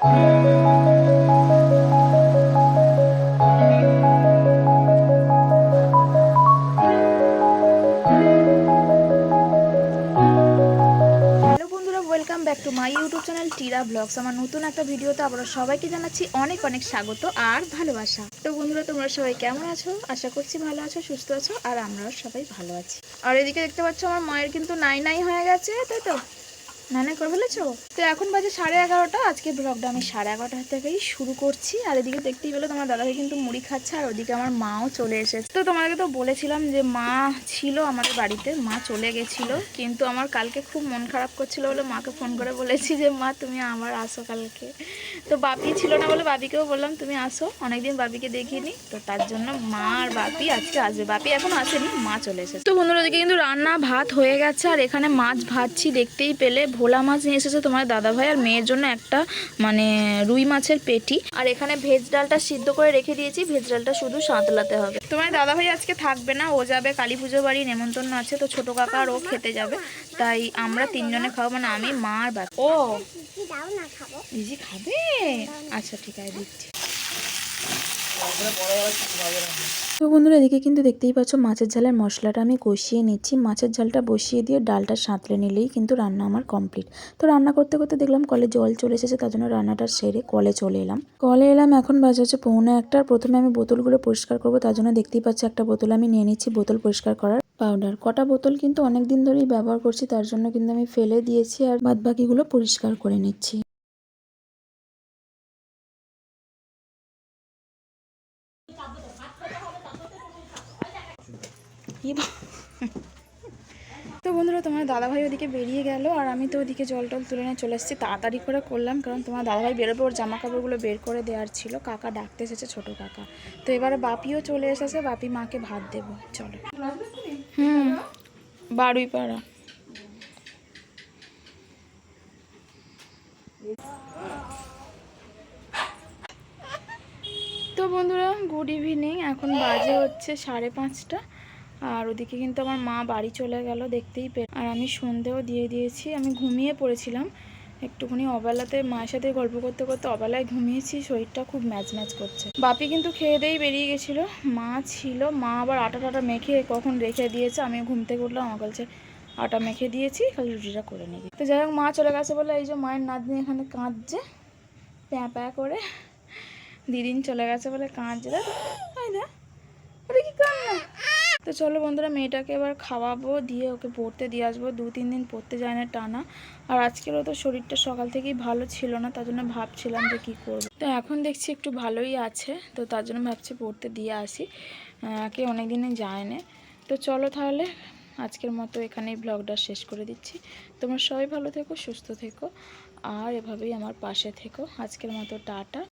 Back to my YouTube channel Tira vlogs আমার নতুন একটা ভিডিওতে আপনারা সবাইকে জানাচ্ছি অনেক অনেক স্বাগত আর ভালোবাসা। তো বন্ধুরা, তোমরা সবাই কেমন আছো? আশা করছি ভালো আছো, সুস্থ আছো, আর আমরাও সবাই ভালো আছি। আর এদিকে দেখতে পাচ্ছ, আমার মায়ের কিন্তু নাই নাই হয়ে গেছে, তাই তো? নাই করে ফেলেছো? তো এখন বাজে সাড়ে এগারোটা, আজকে ব্লগটা আমি সাড়ে এগারোটা থেকেই শুরু করছি। আর এদিকে দেখতেই পেল তোমার দাদাকে কিন্তু মুড়ি খাচ্ছে, আর ওদিকে আমার মাও চলে এসেছে। তো তোমাদেরকে তো বলেছিলাম যে মা ছিল আমাদের বাড়িতে, মা চলে গেছিল, কিন্তু আমার কালকে খুব মন খারাপ করছিল বলে মাকে ফোন করে বলেছি যে, মা, তুমি আমার আসো কালকে। তো বাপি ছিল না বলে বাপিকেও বললাম, তুমি আসো। অনেকদিন বাপিকে দেখিনি, তো তার জন্য মা আর বাপি আজকে আসবে। বাপি এখন আসেনি, মা চলে এসেছে। তো বন্ধুরা, ওদিকে কিন্তু রান্না ভাত হয়ে গেছে, আর এখানে মাছ ভাজছি, দেখতেই পেলে। ভোলা মাছ নিয়ে এসেছে তোমার দাদাভাই আর মেয়ের জন্য একটা মানে রুই মাছের পেটি। আর এখানে ভেজ ডালটা সিদ্ধ করে রেখে দিয়েছি, ভেজ ডালটা শুধু সাঁতলাতে হবে। তোমার দাদাভাই আজকে থাকবে না, ও যাবে কালী পুজো বাড়ি, নেমন্তন্ন আছে, তো ছোট কাকা আর ও খেতে যাবে। তাই আমরা তিনজনে খাব মানে আমি, মা আর বাবা। ও খাবে? আচ্ছা ঠিক আছে, দিচ্ছি। তো বন্ধুরা এদিকে কিন্তু দেখতেই পাচ্ছ মাছের ঝালের মশলাটা আমি কষিয়ে নিচ্ছি। মাছের ঝালটা বসিয়ে দিয়ে ডালটা সাঁতলে নিলেই কিন্তু রান্না আমার কমপ্লিট। তো রান্না করতে করতে দেখলাম কলে জল চলে এসেছে, তার জন্য রান্নাটা সেরে কলে চলে এলাম। কলে এলাম, এখন বাজে হচ্ছে পৌনে একটা। প্রথমে আমি বোতলগুলো পরিষ্কার করব, তার জন্য দেখতেই পাচ্ছি একটা বোতল আমি নিয়ে নিচ্ছি, বোতল পরিষ্কার করার পাউডার। কটা বোতল কিন্তু অনেক দিন ধরেই ব্যবহার করছি, তার জন্য কিন্তু আমি ফেলে দিয়েছি আর বাদবাকিগুলো পরিষ্কার করে নিচ্ছি। তো বন্ধুরা, তোমার দাদাভাই ওদিকে বেরিয়ে গেল আর আমি তো ওদিকে জল টল তুলে নিয়ে চলে এসেছি। তাড়াতাড়ি করে করলাম, কারণ তোমার দাদাভাই বেরোবে, ওর জামা কাপড়গুলো বের করে দেওয়ার ছিল। কাকা ডাকতে এসেছে, ছোট কাকা। তো এবারে বাপিও চলে এসেছে, বাপি মাকে ভাত দেবো। চলো। হুম বারুই পাড়া তো বন্ধুরা গুড ইভিনিং এখন বাজে হচ্ছে সাড়ে পাঁচটা। আর ওদিকে কিন্তু আমার মা বাড়ি চলে গেল, দেখতেই পে, আর আমি সন্ধেও দিয়ে দিয়েছি, আমি ঘুমিয়ে পড়েছিলাম। একটুখানি অবেলাতে মায়ের সাথে গল্প করতে করতে অবেলায় ঘুমিয়েছি, শরীরটা খুব ম্যাচ ম্যাচ করছে। বাপি কিন্তু খেয়ে দিয়েই বেরিয়ে গেছিল। মা ছিল, মা আবার আটা টাটা মেখে কখন রেখে দিয়েছে আমি ঘুম থেকে উঠলাম, আমার কাছে আটা মেখে দিয়েছি, খালি রুটিটা করে নিবি তো যাই হোক, মা চলে গেছে বলে এই যে মায়ের নাতনি এখানে কাঁদছে, প্যাঁ প্যাঁ করে। দিদিন চলে গেছে বলে কাঁদছে, দেখ কি কান্না? তো চলো বন্ধুরা, মেয়েটাকে এবার খাওয়াবো, দিয়ে ওকে পড়তে দিয়ে আসব। দু তিন দিন পড়তে যায় না টানা। আর আজকেরও তো শরীরটা সকাল থেকেই ভালো ছিল না, তার জন্য ভাবছিলাম যে কী করব। তো এখন দেখছি একটু ভালোই আছে, তো তার জন্য ভাবছি পড়তে দিয়ে আসি। একে অনেক দিনে যায় না তো চলো তাহলে, আজকের মতো এখানেই ব্লগটা শেষ করে দিচ্ছি। তোমরা সবাই ভালো থেকো, সুস্থ থেকো, আর এভাবেই আমার পাশে থেকো। আজকের মতো টাটা।